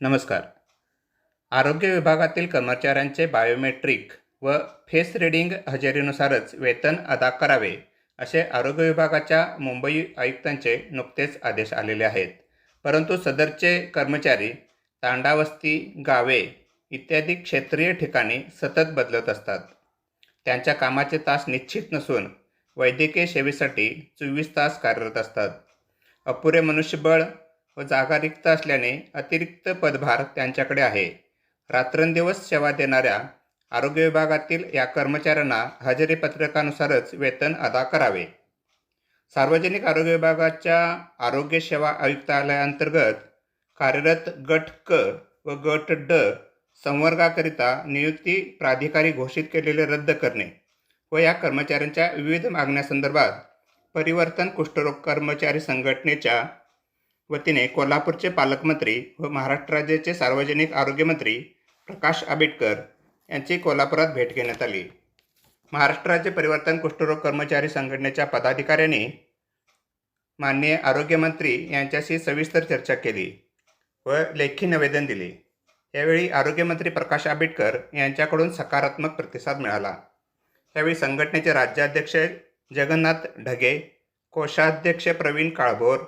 नमस्कार. आरोग्य विभागातील कर्मचाऱ्यांचे बायोमेट्रिक व फेस रिडिंग हजेरीनुसारच वेतन अदा करावे असे आरोग्य विभागाच्या मुंबई आयुक्तांचे नुकतेच आदेश आलेले आहेत. परंतु सदरचे कर्मचारी तांडावस्ती गावे इत्यादी क्षेत्रीय ठिकाणी सतत बदलत असतात. त्यांच्या कामाचे तास निश्चित नसून वैद्यकीय सेवेसाठी चोवीस तास कार्यरत असतात. अपुरे मनुष्यबळ व जागा रिक्त असल्याने अतिरिक्त पदभार त्यांच्याकडे आहे. रात्रंदिवस सेवा देणाऱ्या आरोग्य विभागातील या कर्मचाऱ्यांना हजेरी पत्रकानुसारच वेतन अदा करावे. सार्वजनिक आरोग्य विभागाच्या आरोग्य सेवा आयुक्तालयाअंतर्गत कार्यरत गट क व गट ड संवर्गाकरिता नियुक्ती प्राधिकारी घोषित केलेले रद्द करणे व या कर्मचाऱ्यांच्या विविध मागण्यासंदर्भात परिवर्तन कुष्ठरोग कर्मचारी संघटनेच्या वतीने कोल्हापूरचे पालकमंत्री व महाराष्ट्र राज्याचे सार्वजनिक आरोग्यमंत्री प्रकाश आंबेडकर यांची कोल्हापुरात भेट घेण्यात आली. महाराष्ट्र राज्य परिवर्तन कुष्ठरोग कर्मचारी संघटनेच्या पदाधिकाऱ्यांनी माननीय आरोग्यमंत्री यांच्याशी सविस्तर चर्चा केली व लेखी निवेदन दिले. यावेळी आरोग्यमंत्री प्रकाश आंबेडकर यांच्याकडून सकारात्मक प्रतिसाद मिळाला. यावेळी संघटनेचे राज्याध्यक्ष जगन्नाथ ढगे कोषाध्यक्ष प्रवीण काळभोर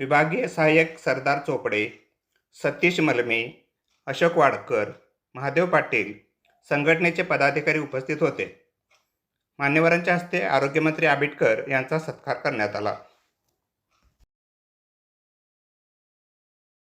विभागीय सहाय्यक सरदार चोपडे सतीश मलमे अशोक वाडकर महादेव पाटील संघटनेचे पदाधिकारी उपस्थित होते. मान्यवरांच्या हस्ते आरोग्यमंत्री आंबेडकर यांचा सत्कार करण्यात आला.